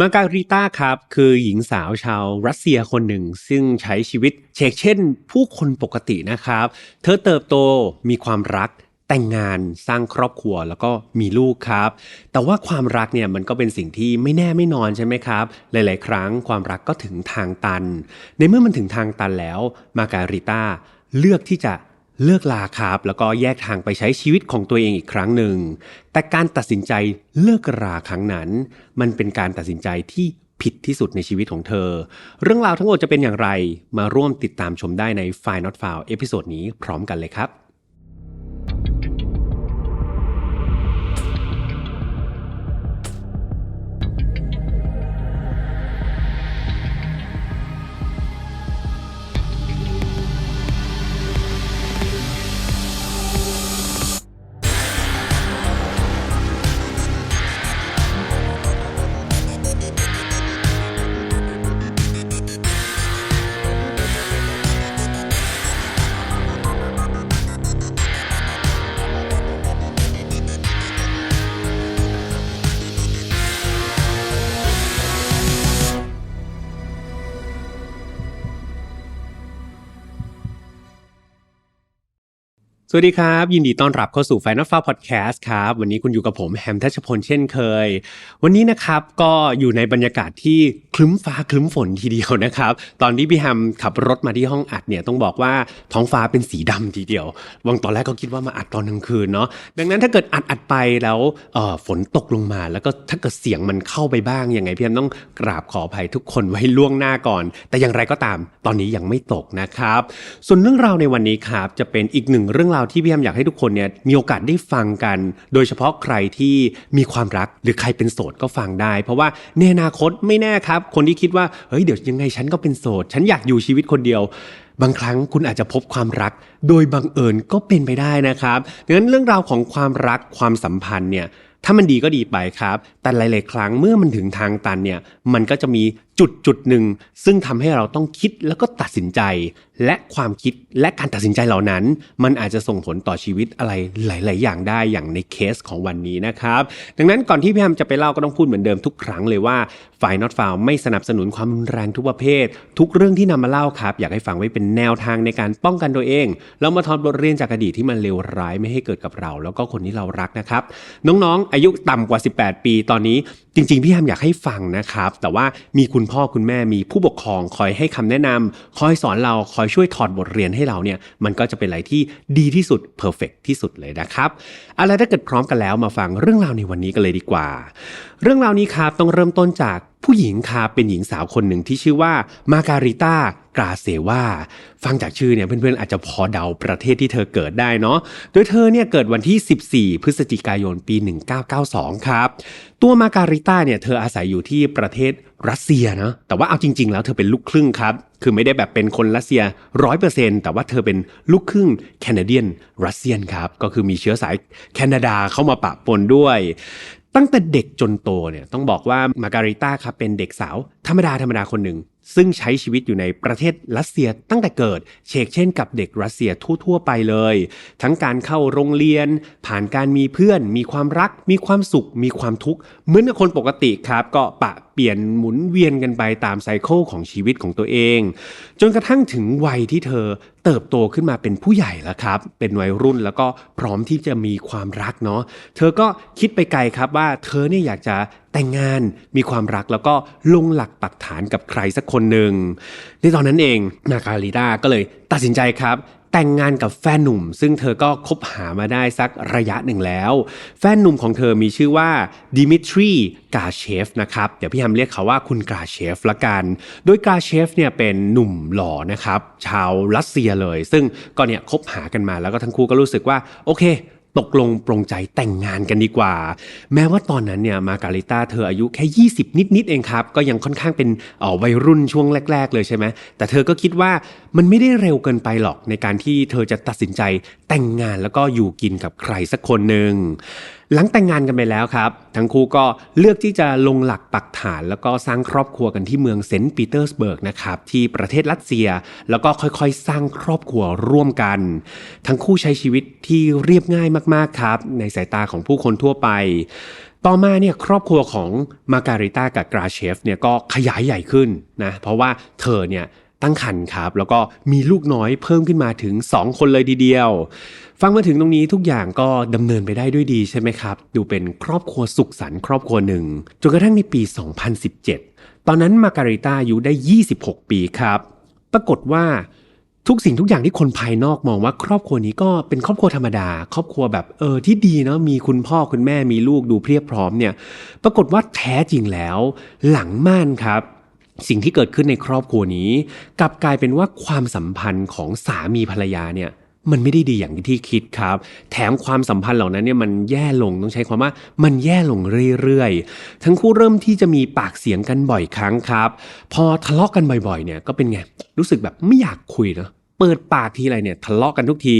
มาการิต้าครับ คือหญิงสาวชาวรัสเซียคนหนึ่ง ซึ่งใช้ชีวิตเชกเช่น ผู้คนปกตินะครับ เธอเติบโตมีความรักแต่งงานสร้างครอบครัวแล้วก็มีลูกครับ แต่ว่าความรักเนี่ยมันก็เป็นสิ่งที่ไม่แน่ไม่นอนใช่ไหมครับ หลาย ๆ ครั้งความรักก็ถึงทางตัน ในเมื่อมันถึงทางตันแล้วมาการิต้าเลือกที่จะ เลือกลาครับแล้วก็แยกทางไปใช้ชีวิตของตัวเองอีกครั้งหนึ่ง แต่การตัดสินใจเลิกราครั้งนั้น มันเป็นการตัดสินใจที่ผิดที่สุดในชีวิตของเธอ เรื่องราวทั้งหมดจะเป็นอย่างไร มาร่วมติดตามชมได้ใน f i n a l f i l e เอพิโซดนี้พร้อมกันเลยครับ สวัสดีครับ ยินดีต้อนรับเข้าสู่ Final f a r Podcast ครับ วันนี้คุณอยู่กับผมแฮมทัชพลเช่นเคย วันนี้นะครับก็อยู่ในบรรยากาศที่คลึ้มฟ้าคลึ้มฝนทีเดียวนะครับ ตอนที่พี่แฮมขับรถมาที่ห้องอัดเนี่ยต้องบอกว่าท้องฟ้าเป็นสีดำทีเดียววังตอนแรกก็คิดว่ามาอัดตอนกลางคืนเนาะดังนั้นถ้าเกิดอัดอัดไปแล้วเอ่อฝนตกลงมา แล้วก็ถ้าเกิดเสียงมันเข้าไปบ้างยังไงพี่แฮมต้องกราบขออภัยทุกคนไว้ล่วงหน้าก่อน แต่อย่างไรก็ตามตอนนี้ยังไม่ตกนะครับ ส่วนเรื่องราวในวันนี้ครับจะเป็นอีกหนึ่งเรื่องราวที่พี่แฮมอยากให้ทุกคนเนี่ยมีโอกาสได้ฟังกัน โดยเฉพาะใครที่มีความรักหรือใครเป็นโสดก็ฟังได้ เพราะว่าในอนาคตไม่แน่ครับ คนที่คิดว่าเฮ้ยเดี๋ยวยังไงฉันก็เป็นโสด ฉันอยากอยู่ชีวิตคนเดียว บางครั้งคุณอาจจะพบความรัก โดยบังเอิญก็เป็นไปได้นะครับดังนั้นเรื่องราวของความรักความสัมพันธ์เนี่ยถ้ามันดีก็ดีไปครับ แต่หลาย ๆ ครั้งเมื่อมันถึงทางตันเนี่ย มันก็จะมีจุดจุดหนึ่งซึ่งทำให้เราต้องคิดแล้วก็ตัดสินใจ และความคิดและการตัดสินใจเหล่านั้น มันอาจจะส่งผลต่อชีวิตอะไรหลาย ๆ อย่างได้อย่างในเคสของวันนี้นะครับ ดังนั้นก่อนที่พี่แฮมจะไปเล่าก็ต้องพูดเหมือนเดิมทุกครั้งเลยว่าฝ่าย not found ไม่สนับสนุนความรุนแรงทุกประเภท ทุกเรื่องที่นำมาเล่าครับ อยากให้ฟังไว้เป็นแนวทางในการป้องกันตัวเองแล้วมาถอดบทเรียนจากอดีตที่มันเลวร้ายไม่ให้เกิดกับเรา แล้วก็คนที่เรารักนะครับน้องๆ อายุต่ำกว่า 18 ปีตอนนี้ จริง ๆ พี่แฮมอยากให้ฟังนะครับ แต่ว่ามีคุณพ่อคุณแม่มีผู้ปกครองคอยให้คำแนะนำคอยสอนเราคอยช่วยถอดบทเรียนให้เราเนี่ยมันก็จะเป็นอะไรที่ดีที่สุดเพอร์เฟกที่สุดเลยนะครับเอาละถ้าเกิดพร้อมกันแล้วมาฟังเรื่องราวในวันนี้กันเลยดีกว่า เรื่องราวนี้ครับต้องเริ่มต้นจากผู้หญิงครับเป็นหญิงสาวคนหนึ่งที่ชื่อว่ามาการิต้า กราเซวาฟังจากชื่อเนี่ยเพื่อนๆอาจจะพอเดาประเทศที่เธอเกิดได้เนาะโดยเธอเนี่ยเกิดวันที่ 14 พฤศจิกายนปี 1992 ครับ ตัวมาการิต้าเนี่ยเธออาศัยอยู่ที่ประเทศรัสเซียนะแต่ว่าเอาจริง ๆ แล้วเธอเป็นลูกครึ่งครับ คือไม่ได้แบบเป็นคนรัสเซียร้อยเปอร์เซ็นแต่ว่าเธอเป็นลูกครึ่งแคนาเดียนรัสเซียนครับ ก็คือมีเชื้อสายแคนาดาเข้ามาปะปนด้วยตั้งแต่เด็กจนโตเนี่ยต้องบอกว่ามาการิต้าครับเป็นเด็กสาวธรรมดาธรรมดาคนหนึ่ง ซึ่งใช้ชีวิตอยู่ในประเทศรัสเซียตั้งแต่เกิด เชกเช่นกับเด็กรัสเซียทั่ว ๆ ไปเลย ทั้งการเข้าโรงเรียน ผ่านการมีเพื่อน มีความรัก มีความสุข มีความทุกข์ เหมือนกับคนปกติครับ ก็ปะเปลี่ยนหมุนเวียนกันไปตามไซเคิลของชีวิตของตัวเอง จนกระทั่งถึงวัยที่เธอเติบโตขึ้นมาเป็นผู้ใหญ่แล้วครับ เป็นวัยรุ่นแล้วก็พร้อมที่จะมีความรักเนาะเธอก็คิดไปไกลครับว่าเธอเนี่ยอยากจะ แต่งงานมีความรักแล้วก็ลงหลักปักฐานกับใครสักคนหนึ่งในตอนนั้นเองนาคาลิดาก็เลยตัดสินใจครับ แต่งงานกับแฟนหนุ่ม ซึ่งเธอก็คบหามาได้สักระยะหนึ่งแล้ว แฟนหนุ่มของเธอมีชื่อว่าดิมิทรีกาเชฟนะครับ เดี๋ยวพี่แฮมเรียกเขาว่าคุณกาเชฟละกัน โดยกาเชฟเนี่ยเป็นหนุ่มหล่อนะครับ ชาวรัสเซียเลย ซึ่งก็เนี่ยคบหากันมาแล้วก็ทั้งคู่ก็รู้สึกว่าโอเค ตกลงปรงใจแต่งงานกันดีกว่า แม้ว่าตอนนั้นเนี่ยมาการิต้าเธออายุแค่ 20 นิดๆเองครับ ก็ยังค่อนข้างเป็นออวัยรุ่นช่วงแรก ๆ เลยใช่ไหมแต่เธอก็คิดว่ามันไม่ได้เร็วเกินไปหรอกในการที่เธอจะตัดสินใจแต่งงานแล้วก็อยู่กินกับใครสักคนหนึ่งหลังแต่งงานกันไปแล้วครับ ทั้งคู่ก็เลือกที่จะลงหลักปักฐาน แล้วก็สร้างครอบครัวกันที่เมืองเซนต์ปีเตอร์สเบิร์กนะครับที่ประเทศรัสเซีย แล้วก็ค่อยๆ สร้างครอบครัวร่วมกัน ทั้งคู่ใช้ชีวิตที่เรียบง่ายมากๆครับ ในสายตาของผู้คนทั่วไปต่อมาเนี่ยครอบครัวของมาการิต้ากับกราเชฟเนี่ยก็ขยายใหญ่ขึ้นนะเพราะว่าเธอเนี่ยตั้งครรภ์ครับ แล้วก็มีลูกน้อยเพิ่มขึ้นมาถึง 2 คนเลยทีเดียว ฟังมาถึงตรงนี้ทุกอย่างก็ดำเนินไปได้ด้วยดีใช่ไหมครับ ดูเป็นครอบครัวสุขสันต์ครอบครัวหนึ่ง จนกระทั่งในปี 2017 ตอนนั้นมาการิต้าอายุได้ 26 ปีครับ ปรากฏว่าทุกสิ่งทุกอย่างที่คนภายนอกมองว่าครอบครัวนี้ก็เป็นครอบครัวธรรมดา ครอบครัวแบบเออที่ดีเนาะมีคุณพ่อคุณแม่มีลูกดูเพียบพร้อมเนี่ยปรากฏว่าแท้จริงแล้ว หลังม่านครับ สิ่งที่เกิดขึ้นในครอบครัวนี้กลับกลายเป็นว่าความสัมพันธ์ของสามีภรรยาเนี่ย มันไม่ได้ดีอย่างที่คิดครับ แถมความสัมพันธ์เหล่านั้นเนี่ยมันแย่ลงต้องใช้ความว่ามันแย่ลงเรื่อยๆ ทั้งคู่เริ่มที่จะมีปากเสียงกันบ่อยครั้งครับ พอทะเลาะกันบ่อยๆเนี่ยก็เป็นไงรู้สึกแบบไม่อยากคุยเนาะเปิดปากทีไรเนี่ยทะเลาะกันทุกที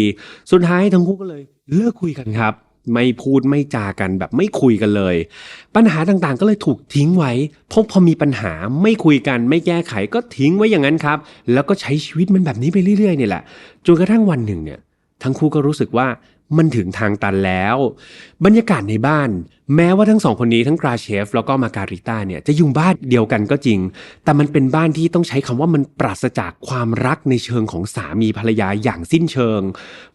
สุดท้ายทั้งคู่ก็เลยเลิกคุยกันครับ ไม่พูดไม่จากันแบบไม่คุยกันเลย ปัญหาต่างๆ ก็เลยถูกทิ้งไว้เพราะพอมีปัญหาไม่คุยกัน ไม่แก้ไขก็ทิ้งไว้อย่างนั้นครับ แล้วก็ใช้ชีวิตมันแบบนี้ไปเรื่อยๆเนี่ยแหละจนกระทั่งวันหนึ่งเนี่ย ทั้งคู่ก็รู้สึกว่า มันถึงทางตันแล้ว บรรยากาศในบ้าน แม้ว่าทั้งสองคนนี้ทั้งกราเชฟ แล้วก็มาการิต้าเนี่ยจะอยู่บ้านเดียวกันก็จริง แต่มันเป็นบ้านที่ต้องใช้คำว่ามันปราศจากความรักในเชิงของสามีภรรยาอย่างสิ้นเชิง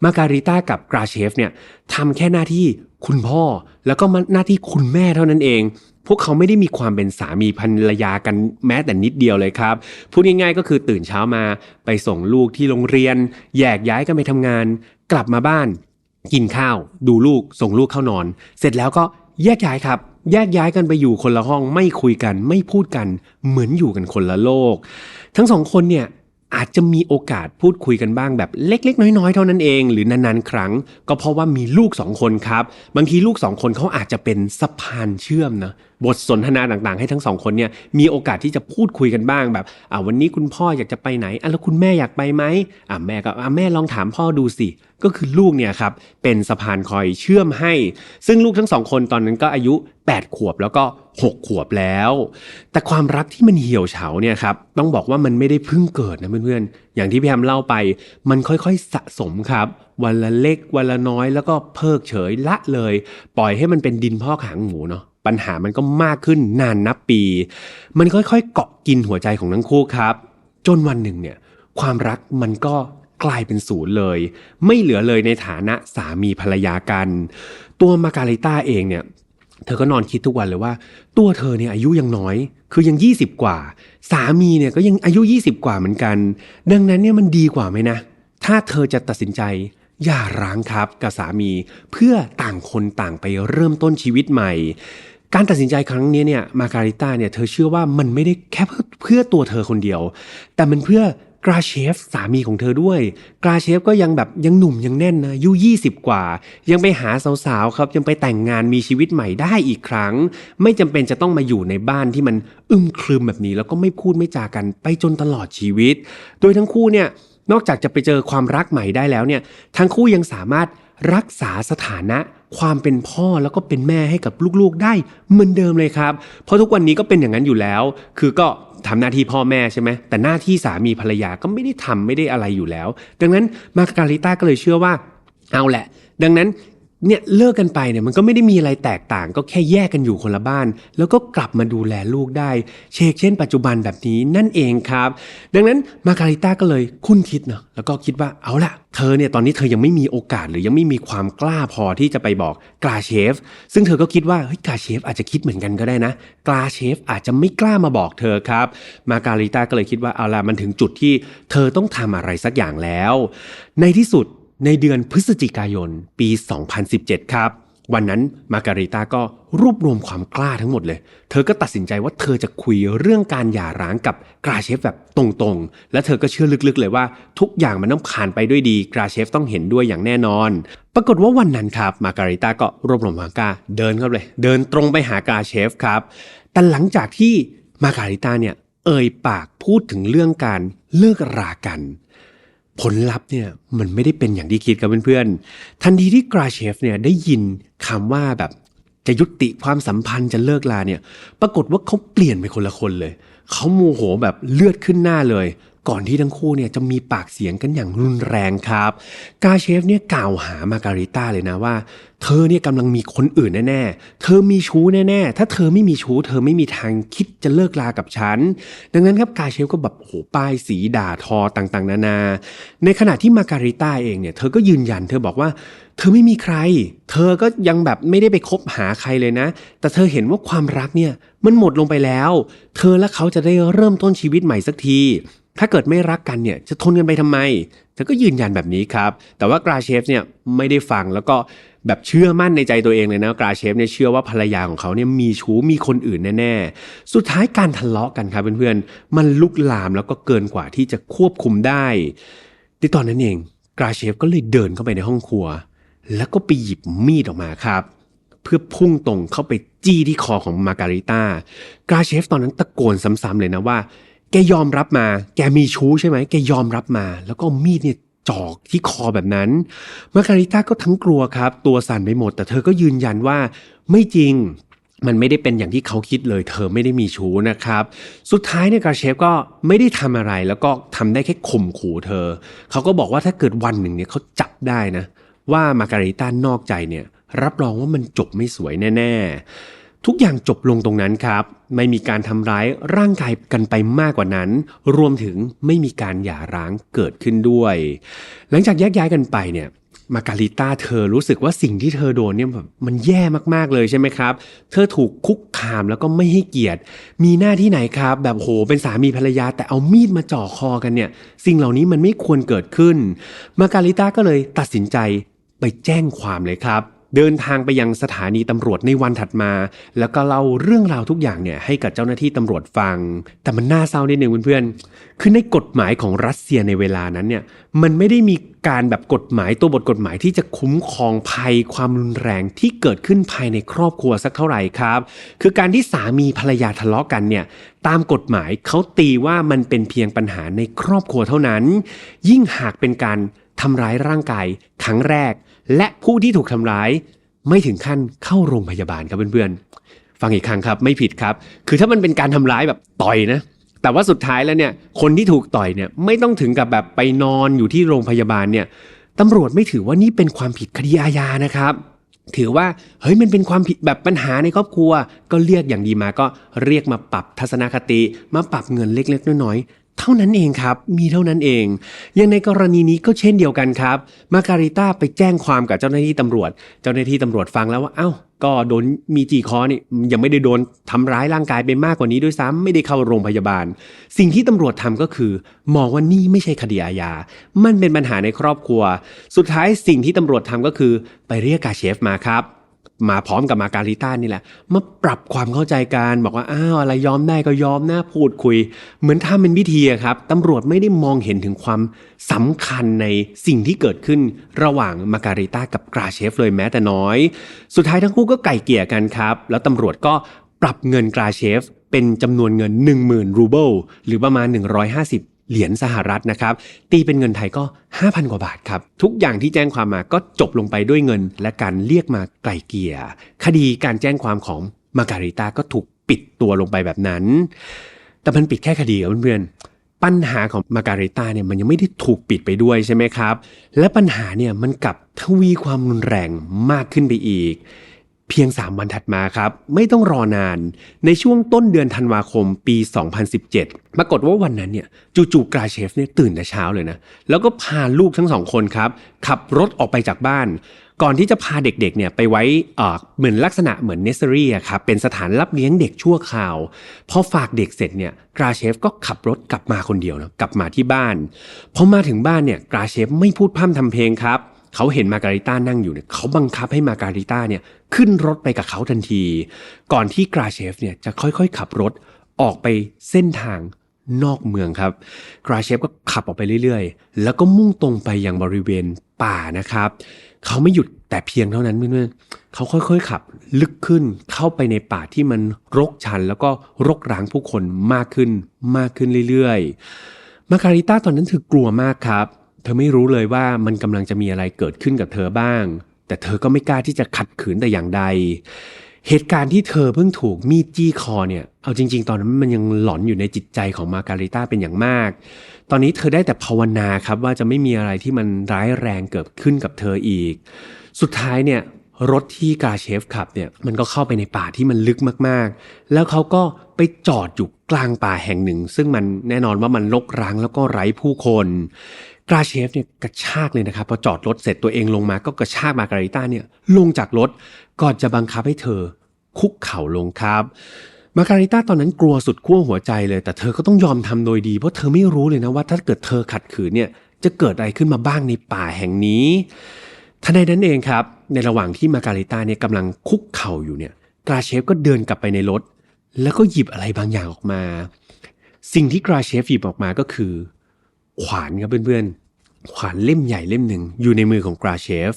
มาการิต้ากับกราเชฟเนี่ยทำแค่หน้าที่คุณพ่อ แล้วก็หน้าที่คุณแม่เท่านั้นเองพวกเขาไม่ได้มีความเป็นสามีภรรยากันแม้แต่นิดเดียวเลยครับ พูดง่ายๆก็คือตื่นเช้ามาไปส่งลูกที่โรงเรียน แยกย้ายกันไปทำงาน กลับมาบ้าน กินข้าว ดูลูกส่งลูกเข้านอน เสร็จแล้วก็แยกย้ายครับ แยกย้ายกันไปอยู่คนละห้องไม่คุยกันไม่พูดกัน เหมือนอยู่กันคนละโลก ทั้งสองคนเนี่ยอาจจะมีโอกาสพูดคุยกันบ้างแบบเล็ก ๆ น้อย ๆ เท่านั้นเองหรือนานๆ ครั้ง ก็เพราะว่ามีลูกสองคนครับ บางทีลูกสองคนเขาอาจจะเป็นสะพานเชื่อมนะ บทสนทนาต่างๆ ให้ทั้งสองคนเนี่ยมีโอกาสที่จะพูดคุยกันบ้างแบบอ่าวันนี้คุณพ่ออยากจะไปไหนอะแล้วคุณแม่อยากไปไหมอ่าแม่ก็อ่าแม่ลองถามพ่อดูสิ ก็คือลูกเนี่ยครับเป็นสะพานคอยเชื่อมให้ ซึ่งลูกทั้งสองคนตอนนั้นก็อายุ 8 ขวบแล้วก็ 6 ขวบแล้ว แต่ความรักที่มันเหี่ยวเฉาเนี่ยครับต้องบอกว่ามันไม่ได้เพิ่งเกิดนะเพื่อนๆอย่างที่พี่แฮมเล่าไป มันค่อยๆสะสมครับวันละเล็กวันละน้อยแล้วก็เพิกเฉยละเลย ปล่อยให้มันเป็นดินพอกหางหมูเนาะ ปัญหามันก็มากขึ้นนานนับปี มันค่อยๆเกาะกินหัวใจของทั้งคู่ครับ จนวันหนึ่งเนี่ยความรักมันก็กลายเป็นศูนย์เลย ไม่เหลือเลยในฐานะสามีภรรยากัน ตัวมาการิต้าเองเนี่ยเธอก็นอนคิดทุกวันเลยว่า ตัวเธอเนี่ยอายุยังน้อย คือยัง 20 กว่า สามีเนี่ยก็ยังอายุ 20 กว่าเหมือนกัน ดังนั้นเนี่ยมันดีกว่าไหมนะ ถ้าเธอจะตัดสินใจอย่าร้างครับกับสามีเพื่อต่างคนต่างไปเริ่มต้นชีวิตใหม่ การตัดสินใจครั้งนี้เนี่ยมาการิต้าเนี่ยเธอเชื่อว่ามันไม่ได้แค่เพื่อเพื่อตัวเธอคนเดียว แต่มันเพื่อกราเชฟสามีของเธอด้วย กราเชฟก็ยังแบบยังหนุ่มยังแน่นนะอายุ20 กว่า ยังไปหาสาวๆครับยังไปแต่งงานมีชีวิตใหม่ได้อีกครั้ง ไม่จำเป็นจะต้องมาอยู่ในบ้านที่มันอึมครึมแบบนี้ แล้วก็ไม่พูดไม่จากันไปจนตลอดชีวิต โดยทั้งคู่เนี่ยนอกจากจะไปเจอความรักใหม่ได้แล้วเนี่ยทั้งคู่ยังสามารถรักษาสถานะ ความเป็นพ่อแล้วก็เป็นแม่ให้กับลูกๆได้เหมือนเดิมเลยครับ เพราะทุกวันนี้ก็เป็นอย่างนั้นอยู่แล้ว คือก็ทำหน้าที่พ่อแม่ใช่ไหมแต่หน้าที่สามีภรรยาก็ไม่ได้ทำไม่ได้อะไรอยู่แล้ว ดังนั้นมาการิต้าก็เลยเชื่อว่าเอาแหละ ดังนั้น เนี่ยเลิกกันไปเนี่ยมันก็ไม่ได้มีอะไรแตกต่าง ก็แค่แยกกันอยู่คนละบ้าน แล้วก็กลับมาดูแลลูกได้ เชกเช่นปัจจุบันแบบนี้นั่นเองครับ ดังนั้นมาการิต้าก็เลยคุ้นคิดเนาะแล้วก็คิดว่าเอาละเธอเนี่ยตอนนี้เธอยังไม่มีโอกาสหรือยังไม่มีความกล้าพอที่จะไปบอกกลาเชฟ ซึ่งเธอก็คิดว่าเฮ้ยกลาเชฟอาจจะคิดเหมือนกันก็ได้นะกลาเชฟอาจจะไม่กล้ามาบอกเธอครับ มาการิต้าก็เลยคิดว่าเอาละมันถึงจุดที่เธอต้องทำอะไรสักอย่างแล้ว ในที่สุด ในเดือนพฤศจิกายนปี 2017 ครับ วันนั้นมาการิต้าก็รวบรวมความกล้าทั้งหมดเลย เธอก็ตัดสินใจว่าเธอจะคุยเรื่องการหย่าร้างกับกราเชฟแบบตรงๆ และเธอก็เชื่อลึกๆเลยว่าทุกอย่างมันต้องผ่านไปด้วยดีกราเชฟต้องเห็นด้วยอย่างแน่นอน ปรากฏว่าวันนั้นครับมาการิต้าก็รวบรวมความกล้าเดินเข้าเลย เดินตรงไปหากราเชฟครับ แต่หลังจากที่มาการิต้าเนี่ยเอ่ยปากพูดถึงเรื่องการเลิกรากัน ผลลัพธ์เนี่ยมันไม่ได้เป็นอย่างที่คิดครับเพื่อนๆ ทันทีที่กราเชฟเนี่ยได้ยินคำว่าแบบจะยุติความสัมพันธ์จะเลิกลาเนี่ย ปรากฏว่าเขาเปลี่ยนไปคนละคนเลย เขาโมโหแบบเลือดขึ้นหน้าเลย ก่อนที่ทั้งคู่เนี่ยจะมีปากเสียงกันอย่างรุนแรงครับ กาเชฟเนี่ยกล่าวหามาการิต้าเลยนะว่า เธอเนี่ยกำลังมีคนอื่นแน่ๆ เธอมีชู้แน่ๆ ถ้าเธอไม่มีชู้เธอไม่มีทางคิดจะเลิกลากับฉัน ดังนั้นครับกาเชฟก็แบบโอ้โหป้ายสีด่าทอต่างๆ นานา ในขณะที่มาการิต้าเองเนี่ยเธอก็ยืนยันเธอบอกว่าเธอไม่มีใคร เธอก็ยังแบบไม่ได้ไปคบหาใครเลยนะ แต่เธอเห็นว่าความรักเนี่ยมันหมดลงไปแล้ว เธอและเขาจะได้เริ่มต้นชีวิตใหม่สักที ถ้าเกิดไม่รักกันเนี่ยจะทนกันไปทำไม เธอก็ยืนยันแบบนี้ครับ แต่ว่ากราเชฟเนี่ยไม่ได้ฟังแล้วก็แบบเชื่อมั่นในใจตัวเองเลยนะกราเชฟเนี่ยเชื่อว่าภรรยาของเขาเนี่ยมีชู้มีคนอื่นแน่ๆ สุดท้ายการทะเลาะกันครับเพื่อนๆ มันลุกลามแล้วก็เกินกว่าที่จะควบคุมได้ในตอนนั้นเองกราเชฟก็เลยเดินเข้าไปในห้องครัว แล้วก็ไปหยิบมีดออกมาครับ เพื่อพุ่งตรงเข้าไปจี้ที่คอของมาการิต้ากราเชฟตอนนั้นตะโกนซ้ำๆเลยนะว่า แกยอมรับมา แกมีชู้ใช่ไหม แกยอมรับมา แล้วก็มีดเนี่ยจอกที่คอแบบนั้นมาการิต้าก็ทั้งกลัวครับ ตัวสั่นไปหมด แต่เธอก็ยืนยันว่าไม่จริงมันไม่ได้เป็นอย่างที่เขาคิดเลย เธอไม่ได้มีชู้นะครับ สุดท้ายเนี่ยกาเชฟก็ไม่ได้ทำอะไร แล้วก็ทำได้แค่ข่มขู่เธอ เขาก็บอกว่าถ้าเกิดวันหนึ่งเนี่ยเขาจับได้นะ ว่ามาการิต้านอกใจเนี่ย รับรองว่ามันจบไม่สวยแน่ ๆ ทุกอย่างจบลงตรงนั้นครับ ไม่มีการทำร้ายร่างกายกันไปมากกว่านั้น รวมถึงไม่มีการหย่าร้างเกิดขึ้นด้วย หลังจากแยกย้ายกันไปเนี่ยมาการิต้าเธอรู้สึกว่าสิ่งที่เธอโดนเนี่ยแบบมันแย่มากๆเลยใช่ไหมครับ เธอถูกคุกคามแล้วก็ไม่ให้เกียรติ มีหน้าที่ไหนครับ แบบโหเป็นสามีภรรยา แต่เอามีดมาจ่อคอกันเนี่ย สิ่งเหล่านี้มันไม่ควรเกิดขึ้น มาการิต้าก็เลยตัดสินใจไปแจ้งความเลยครับ เดินทางไปยังสถานีตำรวจในวันถัดมา แล้วก็เล่าเรื่องราวทุกอย่างเนี่ยให้กับเจ้าหน้าที่ตำรวจฟัง แต่มันน่าเศร้านิดนึงเพื่อนๆ คือในกฎหมายของรัสเซียในเวลานั้นเนี่ยมันไม่ได้มีการแบบกฎหมายตัวบทกฎหมายที่จะคุ้มครองภัยความรุนแรงที่เกิดขึ้นภายในครอบครัวสักเท่าไหร่ครับ คือการที่สามีภรรยาทะเลาะกันเนี่ยตามกฎหมายเขาตีว่ามันเป็นเพียงปัญหาในครอบครัวเท่านั้น ยิ่งหากเป็นการทำร้ายร่างกายครั้งแรก และผู้ที่ถูกทำร้ายไม่ถึงขั้นเข้าโรงพยาบาลครับเพื่อนๆ ฟังอีกครั้งครับไม่ผิดครับ คือถ้ามันเป็นการทำร้ายแบบต่อยนะแต่ว่าสุดท้ายแล้วเนี่ยคนที่ถูกต่อยเนี่ยไม่ต้องถึงกับแบบไปนอนอยู่ที่โรงพยาบาลเนี่ยตำรวจไม่ถือว่านี่เป็นความผิดคดีอาญานะครับ ถือว่าเฮ้ยมันเป็นความผิดแบบปัญหาในครอบครัว ก็เรียกอย่างดีมาก็เรียกมาปรับทัศนคติ มาปรับเงินเล็กๆน้อยๆ เท่านั้นเองครับ มีเท่านั้นเอง อย่างในกรณีนี้ก็เช่นเดียวกันครับ มาการิต้าไปแจ้งความกับเจ้าหน้าที่ตำรวจ เจ้าหน้าที่ตำรวจฟังแล้วว่า เอ้า ก็โดนมีจีคอนี่ยังไม่ได้โดนทำร้ายร่างกายไปมากกว่านี้ด้วยซ้ำไม่ได้เข้าโรงพยาบาล สิ่งที่ตำรวจทำก็คือ มองว่านี่ไม่ใช่คดีอาญา มันเป็นปัญหาในครอบครัว สุดท้ายสิ่งที่ตำรวจทำก็คือ ไปเรียกกาเชฟมาครับ มาพร้อมกับมาการิต้านี่แหละมาปรับความเข้าใจกันบอกว่าอ้าวอะไรยอมได้ก็ยอมนะพูดคุย เหมือนทำเป็นพิธีครับตำรวจไม่ได้มองเห็นถึงความสำคัญในสิ่งที่เกิดขึ้นระหว่างมาการิต้ากับกราเชฟเลยแม้แต่น้อย สุดท้ายทั้งคู่ก็ไก่เกลี่ยกันครับ แล้วตำรวจก็ปรับเงินกราเชฟเป็นจำนวนเงิน 10,000 รูเบิลหรือประมาณ 150 เหรียญสหรัฐนะครับ ตีเป็นเงินไทยก็ 5,000 กว่าบาทครับ ทุกอย่างที่แจ้งความมาก็จบลงไปด้วยเงิน และการเรียกมาไกลเกลี่ยคดีการแจ้งความของมาการิตาก็ถูกปิดตัวลงไปแบบนั้น แต่มันปิดแค่คดีครับเพื่อนๆปัญหาของมาการิตาเนี่ยมันยังไม่ได้ถูกปิดไปด้วยใช่ไหมครับ และปัญหาเนี่ยมันกลับทวีความรุนแรงมากขึ้นไปอีก เพียง 3 วันถัดมาครับ ไม่ต้องรอนานในช่วงต้นเดือนธันวาคมปี 2017 ปรากฏว่าวันนั้นเนี่ยจู่ๆกราเชฟเนี่ยตื่นแต่เช้าเลยนะ แล้วก็พาลูกทั้งสองคนครับ ขับรถออกไปจากบ้าน ก่อนที่จะพาเด็กๆเนี่ยไปไว้เอ่อเหมือนลักษณะเหมือนเนสเซอรี่อะครับเป็นสถานรับเลี้ยงเด็กชั่วคราว พอฝากเด็กเสร็จเนี่ยกราเชฟก็ขับรถกลับมาคนเดียวนะกลับมาที่บ้านพอมาถึงบ้านเนี่ยกราเชฟไม่พูดพร่ำทำเพลงครับ เขาเห็นมาการิต้านั่งอยู่เนี่ยเขาบังคับให้มาการิต้าเนี่ยขึ้นรถไปกับเขาทันที ก่อนที่กราเชฟเนี่ยจะค่อยๆ ขับรถออกไปเส้นทางนอกเมืองครับกราเชฟก็ขับออกไปเรื่อยๆ แล้วก็มุ่งตรงไปยังบริเวณป่านะครับ เขาไม่หยุดแต่เพียงเท่านั้นเพื่อนๆเขาค่อยๆ ขับลึกขึ้นเข้าไปในป่าที่มันรกชัน แล้วก็รกร้างผู้คนมากขึ้นมากขึ้นเรื่อยๆ มาการิต้าตอนนั้นเธอกลัวมากครับ เธอไม่รู้เลยว่ามันกำลังจะมีอะไรเกิดขึ้นกับเธอบ้าง แต่เธอก็ไม่กล้าที่จะขัดขืนแต่อย่างใด เหตุการณ์ที่เธอเพิ่งถูกมีดจี้คอเนี่ย เอาจริง ๆ ตอนนั้นมันยังหลอนอยู่ในจิตใจของมาการิต้าเป็นอย่างมาก ตอนนี้เธอได้แต่ภาวนาครับว่าจะไม่มีอะไรที่มันร้ายแรงเกิดขึ้นกับเธออีก สุดท้ายเนี่ยรถที่กาเชฟขับเนี่ยมันก็เข้าไปในป่าที่มันลึกมากๆ แล้วเขาก็ไปจอดอยู่กลางป่าแห่งหนึ่ง ซึ่งมันแน่นอนว่ามันรกร้างแล้วก็ไร้ผู้คน กราเชฟเนี่ยกระชากเลยนะครับพอจอดรถเสร็จตัวเองลงมาก็กระชากมาการิต้าเนี่ยลงจากรถก่อนจะบังคับให้เธอคุกเข่าลงครับ มาการิต้าตอนนั้นกลัวสุดขั้วหัวใจเลย แต่เธอก็ต้องยอมทำโดยดีเพราะเธอไม่รู้เลยนะว่า ถ้าเกิดเธอขัดขืนเนี่ยจะเกิดอะไรขึ้นมาบ้างในป่าแห่งนี้ทันใดนั้นเองครับ ในระหว่างที่มาการิต้าเนี่ยกำลังคุกเข่าอยู่เนี่ยกราเชฟก็เดินกลับไปในรถ แล้วก็หยิบอะไรบางอย่างออกมา สิ่งที่กราเชฟหยิบออกมาก็คือ ขวานครับเพื่อนๆ ขวานเล่มใหญ่เล่มหนึ่งอยู่ในมือของกราเชฟ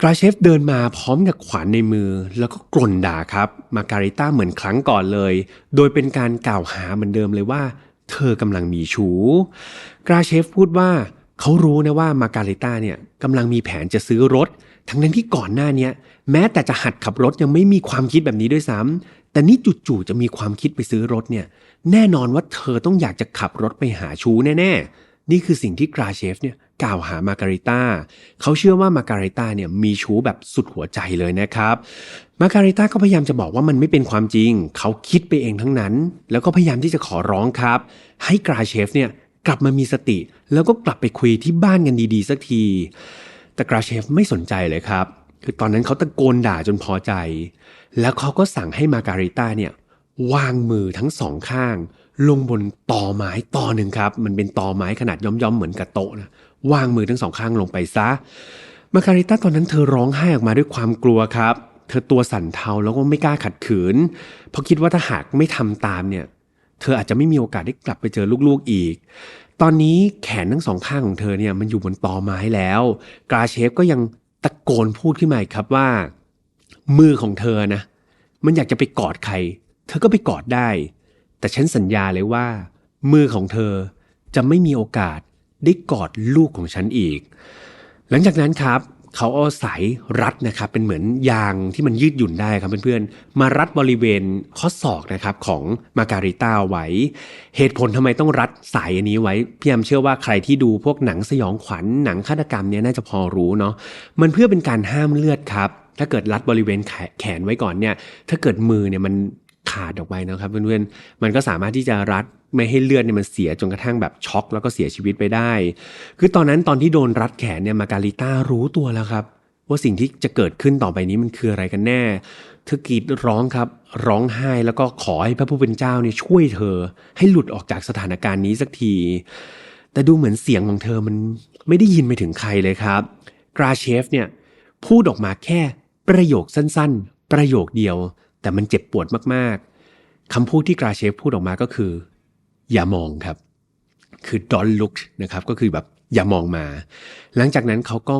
กราเชฟเดินมาพร้อมกับขวานในมือ แล้วก็กล่นด่าครับ มาการิต้าเหมือนครั้งก่อนเลย โดยเป็นการกล่าวหาเหมือนเดิมเลยว่า เธอกำลังมีชู้ กราเชฟพูดว่าเขารู้นะว่ามาการิต้าเนี่ยกำลังมีแผนจะซื้อรถ ทั้งนั้นที่ก่อนหน้านี้แม้แต่จะหัดขับรถยังไม่มีความคิดแบบนี้ด้วยซ้ำแต่นี่จู่ๆจะมีความคิดไปซื้อรถเนี่ยแน่นอนว่าเธอต้องอยากจะขับรถไปหาชู้แน่ๆ นี่คือสิ่งที่กราเชฟเนี่ยกล่าวหามาการิต้าเขาเชื่อว่ามาการิต้าเนี่ยมีชู้แบบสุดหัวใจเลยนะครับ มาการิต้าก็พยายามจะบอกว่ามันไม่เป็นความจริง เขาคิดไปเองทั้งนั้น แล้วก็พยายามที่จะขอร้องครับ ให้กราเชฟเนี่ยกลับมามีสติ แล้วก็กลับไปคุยที่บ้านกันดีๆสักที แต่กราเชฟไม่สนใจเลยครับ คือตอนนั้นเขาตะโกนด่าจนพอใจ แล้วเขาก็สั่งให้มาการิต้าเนี่ยวางมือทั้งสองข้าง ลงบนตอไม้ตอหนึ่งครับ มันเป็นตอไม้ขนาดย่อมๆเหมือนกระโตะนะวางมือทั้งสองข้างลงไปซะมาการิต้าตอนนั้นเธอร้องไห้ออกมาด้วยความกลัวครับ เธอตัวสั่นเทาแล้วก็ไม่กล้าขัดขืน เพราะคิดว่าถ้าหากไม่ทำตามเนี่ย เธออาจจะไม่มีโอกาสได้กลับไปเจอลูกๆอีก ตอนนี้แขนทั้งสองข้างของเธอเนี่ยมันอยู่บนตอไม้แล้ว กราเชฟก็ยังตะโกนพูดขึ้นมาอีกครับว่า มือของเธอนะ มันอยากจะไปกอดใคร เธอก็ไปกอดได้ แต่ฉันสัญญาเลยว่า มือของเธอจะไม่มีโอกาสได้กอดลูกของฉันอีก หลังจากนั้นครับ เขาเอาสายรัดนะครับ เป็นเหมือนยางที่มันยืดหยุ่นได้ครับเพื่อนๆ มารัดบริเวณข้อศอกนะครับของมาการิต้าไว้ เหตุผลทำไมต้องรัดสายอันนี้ไว้ พี่ยามเชื่อว่าใครที่ดูพวกหนังสยองขวัญหนังฆาตกรรมเนี่ยน่าจะพอรู้เนาะ มันเพื่อเป็นการห้ามเลือดครับถ้าเกิดรัดบริเวณแขแขนไว้ก่อนเนี่ย ถ้าเกิดมือเนี่ยมัน ขาดออกไปนะครับเพื่อนๆมันก็สามารถที่จะรัดไม่ให้เลือดเนี่ยมันเสียจนกระทั่งแบบช็อกแล้วก็เสียชีวิตไปได้ คือตอนนั้นตอนที่โดนรัดแขนเนี่ยมาการิต้ารู้ตัวแล้วครับ ว่าสิ่งที่จะเกิดขึ้นต่อไปนี้มันคืออะไรกันแน่ เธอกรีดร้องครับ ร้องไห้แล้วก็ขอให้พระผู้เป็นเจ้าเนี่ยช่วยเธอ ให้หลุดออกจากสถานการณ์นี้สักที แต่ดูเหมือนเสียงของเธอมันไม่ได้ยินไปถึงใครเลยครับกราเชฟเนี่ยพูดออกมาแค่ประโยคสั้นๆ ประโยคเดียว แต่มันเจ็บปวดมากๆคำพูดที่กราเชฟพูดออกมาก็คือ อย่ามองครับ คือ don't look นะครับก็คือแบบอย่ามองมา หลังจากนั้นเขาก็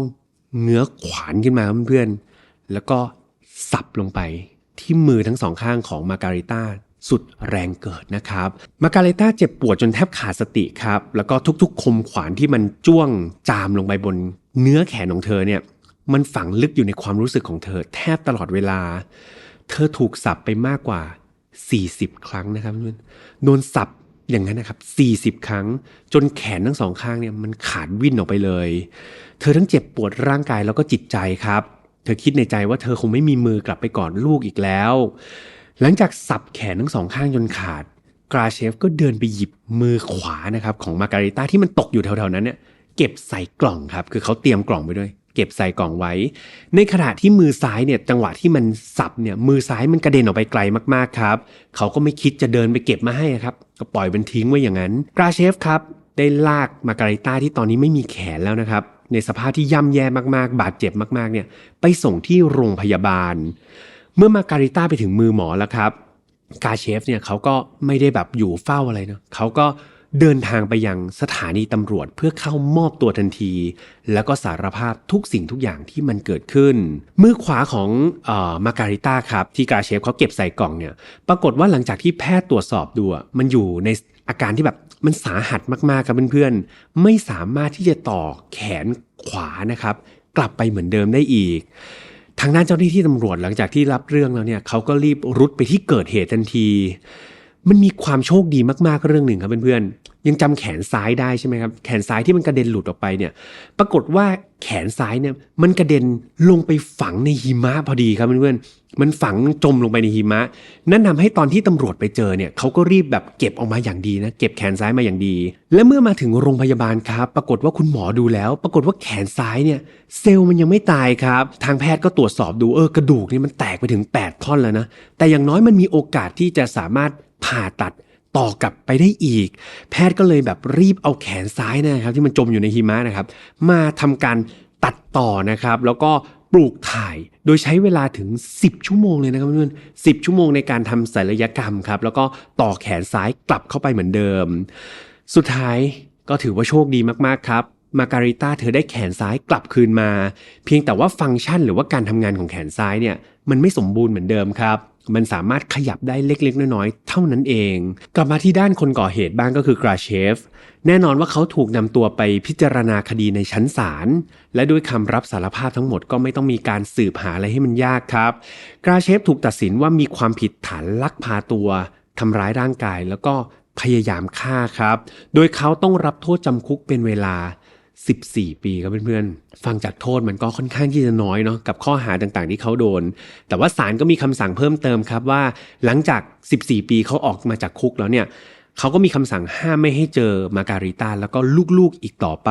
เงื้อขวานขึ้นมาเพื่อนๆแล้วก็สับลงไปที่มือทั้งสองข้างของมาการิต้าสุดแรงเกิดนะครับ มาการิต้าเจ็บปวดจนแทบขาดสติครับ แล้วก็ทุกๆ คมขวานที่มันจ้วงจามลงไปบนเนื้อแขนของเธอเนี่ย มันฝังลึกอยู่ในความรู้สึกของเธอแทบตลอดเวลา เธอถูกสับไปมากกว่า 40 ครั้งนะครับเพื่อนโดนสับอย่างนั้นนะครับ 40 ครั้ง จนแขนทั้งสองข้างเนี่ยมันขาดวิ่นออกไปเลย เธอทั้งเจ็บปวดร่างกายแล้วก็จิตใจครับ เธอคิดในใจว่าเธอคงไม่มีมือกลับไปกอดลูกอีกแล้ว หลังจากสับแขนทั้งสองข้างจนขาด กราเชฟก็เดินไปหยิบมือขวานะครับของมาการิต้าที่มันตกอยู่แถวๆนั้นเนี่ยเก็บใส่กล่องครับ คือเขาเตรียมกล่องไว้ด้วย เก็บใส่กล่องไว้ ในขณะที่มือซ้ายเนี่ยจังหวะที่มันสับเนี่ยมือซ้ายมันกระเด็นออกไปไกลมากๆครับ เขาก็ไม่คิดจะเดินไปเก็บมาให้ครับ ก็ปล่อยมันทิ้งไว้อย่างนั้นกราเชฟครับ ได้ลากมาการิต้าที่ตอนนี้ไม่มีแขนแล้วนะครับ ในสภาพที่ย่ำแย่มากๆ บาดเจ็บมากๆเนี่ยไปส่งที่โรงพยาบาล เมื่อมาการิต้าไปถึงมือหมอแล้วครับกาเชฟเนี่ยเขาก็ไม่ได้แบบอยู่เฝ้าอะไรเนาะเขาก็ เดินทางไปยังสถานีตำรวจเพื่อเข้ามอบตัวทันที แล้วก็สารภาพทุกสิ่งทุกอย่างที่มันเกิดขึ้น มือขวาของเอ่อมาการิต้าครับ ที่กาเชฟเขาเก็บใส่กล่องเนี่ย ปรากฏว่าหลังจากที่แพทย์ตรวจสอบดูมันอยู่ในอาการที่แบบมันสาหัสมากๆครับเพื่อนๆ ไม่สามารถที่จะต่อแขนขวานะครับ กลับไปเหมือนเดิมได้อีกทางด้านเจ้าหน้าที่ตำรวจหลังจากที่รับเรื่องแล้วเนี่ยเขาก็รีบรุดไปที่เกิดเหตุทันที มันมีความโชคดีมากๆเรื่องหนึ่งครับเพื่อนๆยังจำแขนซ้ายได้ใช่ไหมครับแขนซ้ายที่มันกระเด็นหลุดออกไปเนี่ยปรากฏว่าแขนซ้ายเนี่ยมันกระเด็นลงไปฝังในหิมะพอดีครับเพื่อนๆมันฝังจมลงไปในหิมะ นั่นทำให้ตอนที่ตำรวจไปเจอเนี่ยเขาก็รีบแบบเก็บออกมาอย่างดีนะเก็บแขนซ้ายมาอย่างดี และเมื่อมาถึงโรงพยาบาลครับ ปรากฏว่าคุณหมอดูแล้ว ปรากฏว่าแขนซ้ายเนี่ยเซลล์มันยังไม่ตายครับทางแพทย์ก็ตรวจสอบดูเออกระดูกนี่มันแตกไปถึง 8 ท่อนแล้วนะแต่อย่างน้อยมันมีโอกาสที่จะสามารถ ผ่าตัดต่อกลับไปได้อีก แพทย์ก็เลยแบบรีบเอาแขนซ้ายนะครับ ที่มันจมอยู่ในหิมะนะครับ มาทำการตัดต่อนะครับ แล้วก็ปลูกถ่ายโดยใช้เวลาถึง 10 ชั่วโมงเลยนะครับเพื่อนๆ10ชั่วโมงในการทำศัลยกรรมครับ แล้วก็ต่อแขนซ้ายกลับเข้าไปเหมือนเดิม สุดท้ายก็ถือว่าโชคดีมากๆครับ มาการิต้าเธอได้แขนซ้ายกลับคืนมา เพียงแต่ว่าฟังก์ชันหรือว่าการทำงานของแขนซ้ายเนี่ยมันไม่สมบูรณ์เหมือนเดิมครับ มันสามารถขยับได้เล็ก ๆ น้อยๆเท่านั้นเอง กลับมาที่ด้านคนก่อเหตุบ้างก็คือกราเชฟ แน่นอนว่าเขาถูกนำตัวไปพิจารณาคดีในชั้นศาลและด้วยคำรับสารภาพทั้งหมดก็ไม่ต้องมีการสืบหาอะไรให้มันยากครับ กราเชฟถูกตัดสินว่ามีความผิดฐานลักพาตัวทำร้ายร่างกายแล้วก็พยายามฆ่าครับ โดยเขาต้องรับโทษจำคุกเป็นเวลา 14 ปีครับเพื่อนๆ ฟังจากโทษมันก็ค่อนข้างที่จะน้อยเนาะกับข้อหาต่างๆที่เขาโดน แต่ว่าศาลก็มีคำสั่งเพิ่มเติมครับว่า หลังจาก 14 ปีเขาออกมาจากคุกแล้วเนี่ยเขาก็มีคำสั่งห้ามไม่ให้เจอมาการิต้าแล้วก็ลูกๆอีกต่อไป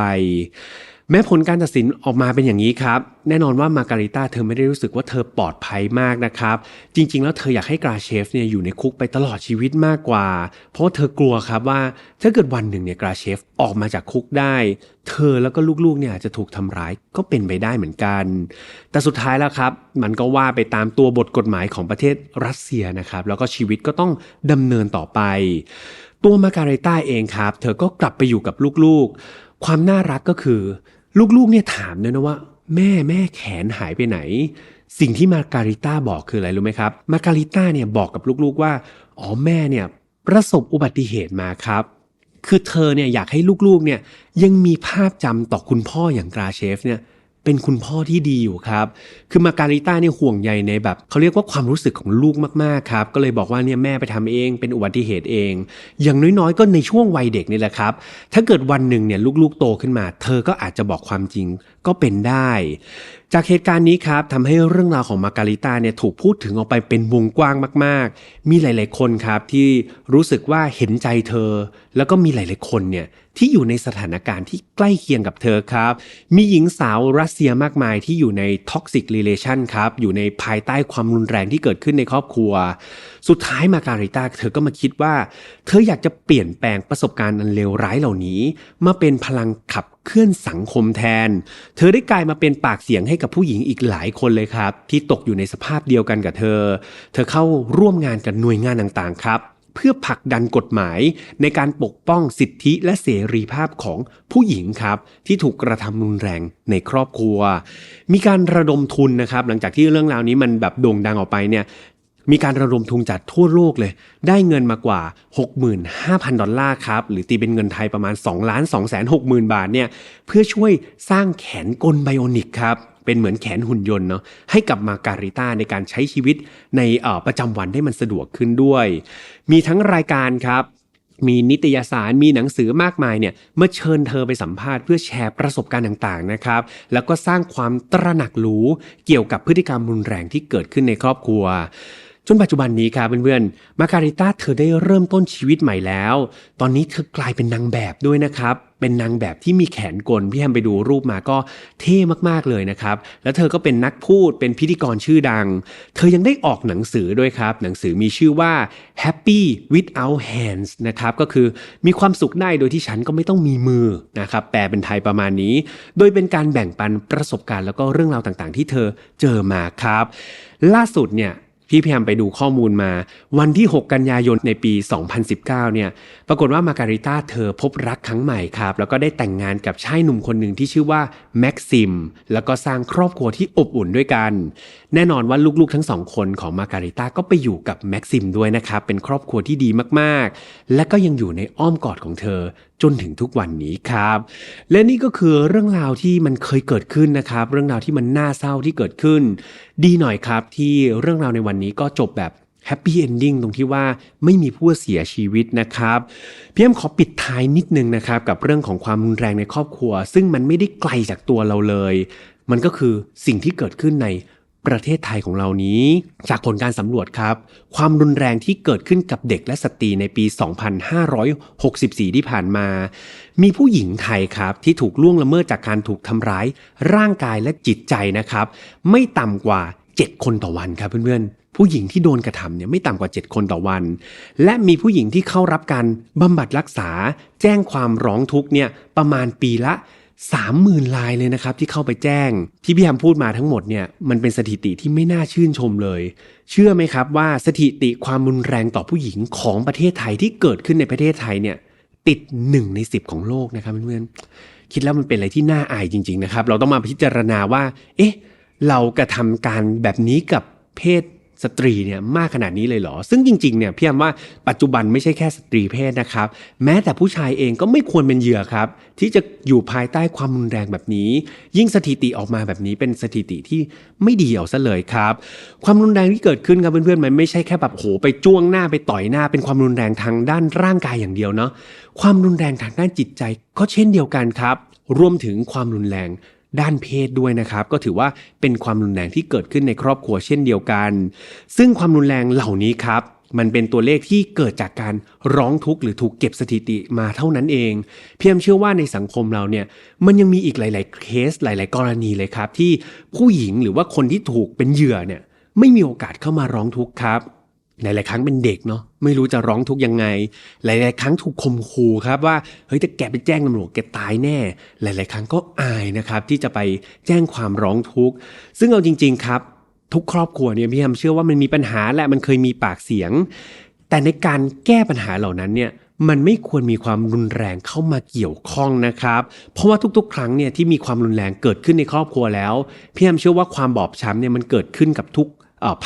แม้ผลการตัดสินออกมาเป็นอย่างนี้ครับ แน่นอนว่ามาการิต้าเธอไม่ได้รู้สึกว่าเธอปลอดภัยมากนะครับ จริง ๆ แล้วเธออยากให้กราเชฟเนี่ยอยู่ในคุกไปตลอดชีวิตมากกว่า เพราะเธอกลัวครับว่าถ้าเกิดวันหนึ่งเนี่ยกราเชฟออกมาจากคุกได้ เธอแล้วก็ลูกๆเนี่ยจจะถูกทำร้ายก็เป็นไปได้เหมือนกัน แต่สุดท้ายแล้วครับ มันก็ว่าไปตามตัวบทกฎหมายของประเทศรัสเซียนะครับ แล้วก็ชีวิตก็ต้องดำเนินต่อไป ตัวมาการิต้าเองครับ เธอก็กลับไปอยู่กับลูกๆ ความน่ารักก็คือ ลูกๆเนี่ยถามด้วยนะว่า แม่แม่แขนหายไปไหน สิ่งที่มาการิต้าบอกคืออะไรรู้ไหมครับ มาการิต้าเนี่ยบอกกับลูกๆว่า อ๋อแม่เนี่ยประสบอุบัติเหตุมาครับ คือเธอเนี่ยอยากให้ลูกๆเนี่ยยังมีภาพจำต่อคุณพ่ออย่างกราเชฟเนี่ย เป็นคุณพ่อที่ดีอยู่ครับ คือมาการิต้าเนี่ยห่วงใยในแบบเขาเรียกว่าความรู้สึกของลูกมากๆครับ ก็เลยบอกว่าเนี่ยแม่ไปทำเอง เป็นอุบัติเหตุเอง อย่างน้อยๆ ก็ในช่วงวัยเด็กนี่แหละครับ ถ้าเกิดวันหนึ่งเนี่ยลูกๆโตขึ้นมา เธอก็อาจจะบอกความจริงก็เป็นได้ จากเหตุการณ์นี้ครับทำให้เรื่องราวของมาการิต้าเนี่ยถูกพูดถึงออกไปเป็นวงกว้างมาก ๆ มีหลาย ๆ คนครับที่รู้สึกว่าเห็นใจเธอ แล้วก็มีหลาย ๆ คนเนี่ยที่อยู่ในสถานการณ์ที่ใกล้เคียงกับเธอครับ มีหญิงสาวรัสเซียมากมายที่อยู่ในท็อกซิก e ีเลชันครับ อยู่ในภายใต้ความรุนแรงที่เกิดขึ้นในครอบครัว สุดท้ายมาการิต้าเธอก็มาคิดว่า เธออยากจะเปลี่ยนแปลงประสบการณ์อันเลวร้ายเหล่านี้ มาเป็นพลังขับเคลื่อนสังคมแทน เธอได้กลายมาเป็นปากเสียงให้กับผู้หญิงอีกหลายคนเลยครับ ที่ตกอยู่ในสภาพเดียวกันกับเธอ เธอเข้าร่วมงานกับหน่วยงานต่างๆครับ เพื่อผลักดันกฎหมายในการปกป้องสิทธิและเสรีภาพของผู้หญิงครับ ที่ถูกกระทำรุนแรงในครอบครัว มีการระดมทุนนะครับ หลังจากที่เรื่องราวนี้มันแบบโด่งดังออกไปเนี่ย มีการระดมทุนจากทั่วโลกเลย ได้เงินมากว่า 65,000 ดอลลาร์ครับ หรือตีเป็นเงินไทยประมาณ 2 ล้าน2 6 0 0 0 0 บาทเนี่ย เพื่อช่วยสร้างแขนกลไบโอนิกครับ เป็นเหมือนแขนหุ่นยนต์เนาะ ให้กับมาการิต้าในการใช้ชีวิตในประจำวันให้มันสะดวกขึ้นด้วย มีทั้งรายการครับมีนิตยสารมีหนังสือมากมายเนี่ยมาเชิญเธอไปสัมภาษณ์เพื่อแชร์ประสบการณ์ต่างๆนะครับ แล้วก็สร้างความตระหนักรู้เกี่ยวกับพฤติกรรมรุนแรงที่เกิดขึ้นในครอบครัว จนปัจจุบันนี้ครับเพื่อนๆ มาการิต้าเธอได้เริ่มต้นชีวิตใหม่แล้ว ตอนนี้เธอกลายเป็นนางแบบด้วยนะครับ เป็นนางแบบที่มีแขนกล พี่แฮมไปดูรูปมาก็เท่มากๆเลยนะครับ แล้วเธอก็เป็นนักพูด เป็นพิธีกรชื่อดัง เธอยังได้ออกหนังสือด้วยครับ หนังสือมีชื่อว่า Happy Without Hands นะครับ ก็คือมีความสุขได้โดยที่ฉันก็ไม่ต้องมีมือนะครับ แปลเป็นไทยประมาณนี้ โดยเป็นการแบ่งปันประสบการณ์แล้วก็เรื่องราวต่างๆ ที่เธอเจอมาครับ ล่าสุดเนี่ย พี่พยายามไปดูข้อมูลมา วันที่ 6 กันยายนในปี 2019 เนี่ย ปรากฏว่ามาการิต้าเธอพบรักครั้งใหม่ครับ แล้วก็ได้แต่งงานกับชายหนุ่มคนหนึ่งที่ชื่อว่าแม็กซิม แล้วก็สร้างครอบครัวที่อบอุ่นด้วยกัน แน่นอนว่าลูกๆทั้งสองคนของมาการิต้าก็ไปอยู่กับแม็กซิมด้วยนะครับ เป็นครอบครัวที่ดีมากๆ และก็ยังอยู่ในอ้อมกอดของเธอ จนถึงทุกวันนี้ครับ และนี่ก็คือเรื่องราวที่มันเคยเกิดขึ้นนะครับ เรื่องราวที่มันน่าเศร้าที่เกิดขึ้น ดีหน่อยครับที่เรื่องราวในวันนี้ก็จบแบบแฮปปี้เอนดิ้งตรงที่ว่าไม่มีผู้เสียชีวิตนะครับพี่แอมขอปิดท้ายนิดนึงนะครับ กับเรื่องของความรุนแรงในครอบครัว ซึ่งมันไม่ได้ไกลจากตัวเราเลย มันก็คือสิ่งที่เกิดขึ้นใน ประเทศไทยของเรานี้ จากผลการสำรวจครับ ความรุนแรงที่เกิดขึ้นกับเด็กและสตรีในปี 2564 ที่ผ่านมา มีผู้หญิงไทยครับที่ถูกล่วงละเมิดจากการถูกทำร้ายร่างกายและจิตใจนะครับ ไม่ต่ำกว่า 7 คนต่อวันครับเพื่อนๆ ผู้หญิงที่โดนกระทำเนี่ยไม่ต่ำกว่า 7 คนต่อวัน และมีผู้หญิงที่เข้ารับการบำบัดรักษา แจ้งความร้องทุกข์เนี่ยประมาณปีละ 30,000ลายเลยนะครับที่เข้าไปแจ้ง ที่พี่แฮมพูดมาทั้งหมดเนี่ยมันเป็นสถิติที่ไม่น่าชื่นชมเลย เชื่อไหมครับว่าสถิติความรุนแรงต่อผู้หญิงของประเทศไทยที่เกิดขึ้นในประเทศไทยเนี่ยติดหนึ่งในสิบของโลกนะครับเพื่อนๆคิดแล้วมันเป็นอะไรที่น่าอายจริง ๆนะครับ เราต้องมาพิจารณาว่า เอ๊ะ เรากระทำการแบบนี้กับเพศ สตรีเนี่ยมากขนาดนี้เลยเหรอ ซึ่งจริงๆเนี่ยพี่ยมว่าปัจจุบันไม่ใช่แค่สตรีเพศนะครับ แม้แต่ผู้ชายเองก็ไม่ควรเป็นเหยื่อครับ ที่จะอยู่ภายใต้ความรุนแรงแบบนี้ ยิ่งสถิติออกมาแบบนี้เป็นสถิติที่ไม่ดีเอาซะเลยครับ ความรุนแรงที่เกิดขึ้นครับเพื่อนๆมันไม่ใช่แค่แบบโหไปจ้วงหน้าไปต่อยหน้า เป็นความรุนแรงทางด้านร่างกายอย่างเดียวเนาะความรุนแรงทางด้านจิตใจก็เช่นเดียวกันครับ รวมถึงความรุนแรง ด้านเพศด้วยนะครับ ก็ถือว่าเป็นความรุนแรงที่เกิดขึ้นในครอบครัวเช่นเดียวกัน ซึ่งความรุนแรงเหล่านี้ครับมันเป็นตัวเลขที่เกิดจากการร้องทุกข์หรือถูกเก็บสถิติมาเท่านั้นเอง เพียมเชื่อว่าในสังคมเราเนี่ยมันยังมีอีกหลาย ๆ เคสหลาย ๆ กรณีเลยครับ ที่ผู้หญิงหรือว่าคนที่ถูกเป็นเหยื่อเนี่ยไม่มีโอกาสเข้ามาร้องทุกข์ครับ หลาย ๆ ครั้งเป็นเด็กเนาะไม่รู้จะร้องทุกยังไง หลาย ๆ ครั้งถูกข่มขู่ครับว่าเฮ้ยถ้าแกไปแจ้งตำรวจแกตายแน่ หลาย ๆ ครั้งก็อายนะครับที่จะไปแจ้งความร้องทุกข์ซึ่งเอาจริง ๆ ครับ ทุกครอบครัวเนี่ยพี่แฮมเชื่อว่ามันมีปัญหาและมันเคยมีปากเสียง แต่ในการแก้ปัญหาเหล่านั้นเนี่ยมันไม่ควรมีความรุนแรงเข้ามาเกี่ยวข้องนะครับ เพราะว่าทุกๆ ครั้งเนี่ยที่มีความรุนแรงเกิดขึ้นในครอบครัวแล้วพี่แฮมเชื่อว่าความบอบช้ำเนี่ยมันเกิดขึ้นกับทุก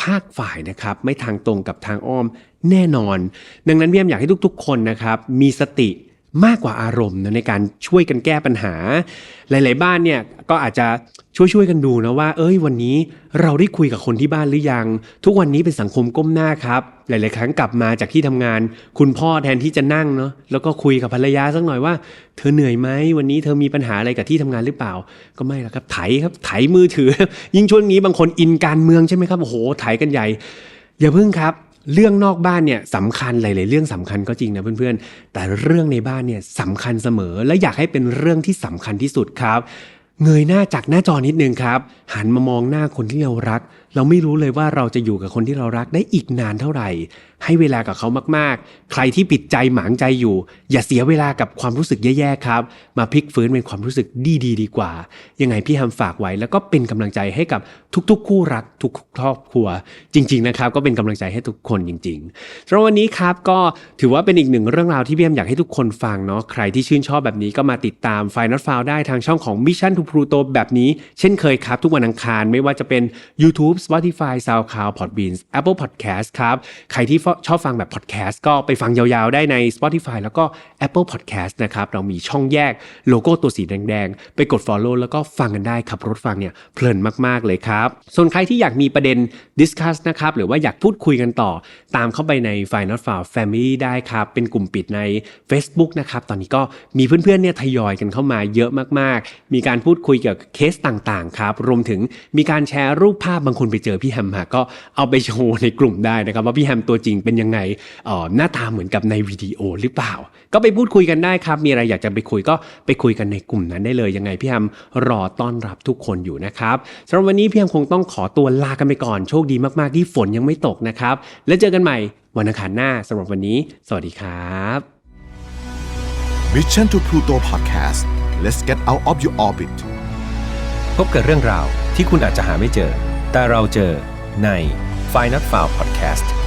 ภาคฝ่ายนะครับไม่ทางตรงกับทางอ้อมแน่นอน ดังนั้นพี่แอมอยากให้ทุกๆ คนนะครับมีสติ มากกว่าอารมณ์นะในการช่วยกันแก้ปัญหา หลาย ๆ บ้านเนี่ยก็อาจจะช่วยๆกันดูนะว่า เอ้ยวันนี้เราได้คุยกับคนที่บ้านหรือยัง ทุกวันนี้เป็นสังคมก้มหน้าครับ หลาย ๆ ครั้งกลับมาจากที่ทำงาน คุณพ่อแทนที่จะนั่งเนาะแล้วก็คุยกับภรรยาสักหน่อยว่า เธอเหนื่อยไหมวันนี้เธอมีปัญหาอะไรกับที่ทำงานหรือเปล่า ก็ไม่ละครับไถครับไถมือถือ ยิ่งช่วงนี้บางคนอินการเมืองใช่ไหมครับโอ้โหไถกันใหญ่ อย่าเพิ่งครับ เรื่องนอกบ้านเนี่ยสำคัญหลายๆเรื่องสำคัญก็จริงนะเพื่อนๆ แต่เรื่องในบ้านเนี่ยสำคัญเสมอ และอยากให้เป็นเรื่องที่สำคัญที่สุดครับ เงยหน้าจากหน้าจอนิดนึงครับ หันมามองหน้าคนที่เรารัก เราไม่รู้เลยว่าเราจะอยู่กับคนที่เรารักได้อีกนานเท่าไหร่ให้เวลากับเขามากๆ ใครที่ปิดใจหมางใจอยู่ อย่าเสียเวลากับความรู้สึกแย่ๆครับ มาพลิกฟื้นเป็นความรู้สึกดีๆดีกว่า ยังไงพี่ฮัมฝากไว้ แล้วก็เป็นกำลังใจให้กับทุกๆ คู่รักทุกครอบครัว จริง ๆนะครับ ก็เป็นกำลังใจให้ทุกคนจริงๆสำหรับวันนี้ครับก็ถือว่าเป็นอีกหนึ่งเรื่องราวที่พี่ฮัมอยากให้ทุกคนฟังเนาะใครที่ชื่นชอบแบบนี้ก็มาติดตาม f i n a l f i l e ได้ทางช่องของ Mission to Pluto แบบนี้ เช่นเคยครับ ทุกวันอังคารไม่ว่าจะเป็น YouTube Spotify SoundCloud Podbean Apple Podcast ครับใครที่ชอบฟังแบบ podcast ก็ไปฟังยาวๆ ได้ใน Spotify แล้วก็ Apple Podcast นะครับเรามีช่องแยกโลโก้ตัวสีแดงๆ ไปกด follow แล้วก็ฟังกันได้ขับรถฟังเนี่ยเพลินมากๆเลยครับ ส่วนใครที่อยากมีประเด็น discuss นะครับหรือว่าอยากพูดคุยกันต่อ ตามเข้าไปใน Final f i l e Family ได้ครับเป็นกลุ่มปิดใน Facebook นะครับตอนนี้ก็มีเพื่อนๆเนี่ยทยอยกันเข้ามาเยอะมากๆ มีการพูดคุยเกี่ยวกับเคสต่างๆครับรวมถึงมีการแชร์รูปภาพบางคนไปเจอพี่แฮมมาก็เอาไปโชว์ในกลุ่มได้นะครับว่าพี่แฮมตัวจริงเป็นยังไงเอ่อหน้าตาเหมือนกับในวิดีโอหรือเปล่า ก็ไปพูดคุยกันได้ครับ มีอะไรอยากจะไปคุยก็ไปคุยกันในกลุ่มนั้นได้เลยยังไงพี่แฮมรอต้อนรับทุกคนอยู่นะครับสำหรับวันนี้พี่แฮมคงต้องขอตัวลากันไปก่อนโชคดีมากๆที่ฝนยังไม่ตกนะครับ แล้วเจอกันใหม่วันอังคารหน้าสำหรับวันนี้ สวัสดีครับ Mission to Pluto Podcast let's get out of your orbit พบกับเรื่องราวที่คุณอาจจะหาไม่เจอ แต่เราเจอใน f i n a l f i l e Podcast